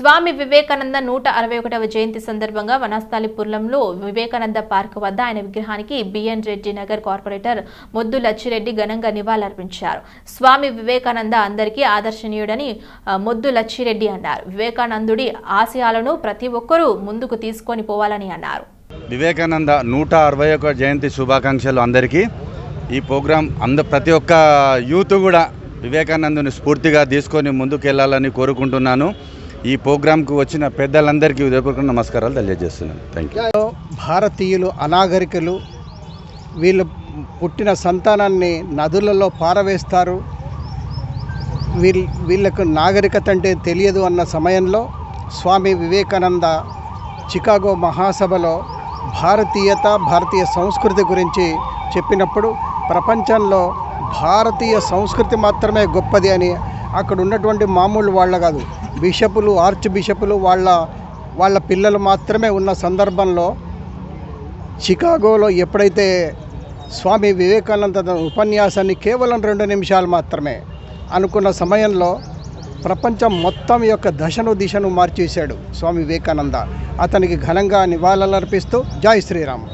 స్వామి వివేకానంద నూట అరవై ఒకటవ జయంతి సందర్భంగా వనస్థలిపురంలో వివేకానంద పార్క్ వద్ద ఆయన విగ్రహానికి బిఎన్ రెడ్డి నగర్ కార్పొరేటర్ మొద్దు లచ్చిరెడ్డి ఘనంగా నివాళులర్పించారు. స్వామి వివేకానంద అందరికీ ఆదర్శనీయుడని మొద్దు లచ్చిరెడ్డి అన్నారు. వివేకానందుడి ఆశయాలను ప్రతి ఒక్కరూ ముందుకు తీసుకొని పోవాలని అన్నారు. వివేకానంద నూట అరవై ఒక జయంతి శుభాకాంక్షలు అందరికీ. ఈ ప్రోగ్రాం అంద ప్రతి ఒక్క యూత్ కూడా వివేకానందుని స్ఫూర్తిగా తీసుకొని ముందుకు వెళ్ళాలని కోరుకుంటున్నాను. ఈ ప్రోగ్రాంకు వచ్చిన పెద్దలందరికీ ఉదయపూర్వక నమస్కారాలు తెలియజేస్తున్నాను. థ్యాంక్ యూ భారతీయులు అనాగరికులు వీళ్ళు పుట్టిన సంతానాన్ని నదులలో పారవేస్తారు. వీళ్ళ వీళ్ళకు నాగరికత అంటే తెలియదు అన్న సమయంలో స్వామి వివేకానంద చికాగో మహాసభలో భారతీయత భారతీయ సంస్కృతి గురించి చెప్పినప్పుడు ప్రపంచంలో భారతీయ సంస్కృతి మాత్రమే గొప్పది అని అక్కడ ఉన్నటువంటి మామూలు వాళ్ళ కాదు. బిషపులు ఆర్చ్ బిషపులు వాళ్ళ వాళ్ళ పిల్లలు మాత్రమే ఉన్న సందర్భంలో చికాగోలో ఎప్పుడైతే స్వామి వివేకానంద ఉపన్యాసాన్ని కేవలం రెండు నిమిషాలు మాత్రమే అనుకున్న సమయంలో ప్రపంచం మొత్తం యొక్క దశను దిశను మార్చేశాడు స్వామి వివేకానంద. అతనికి ఘనంగా నివాళులర్పిస్తూ జై శ్రీరామ్.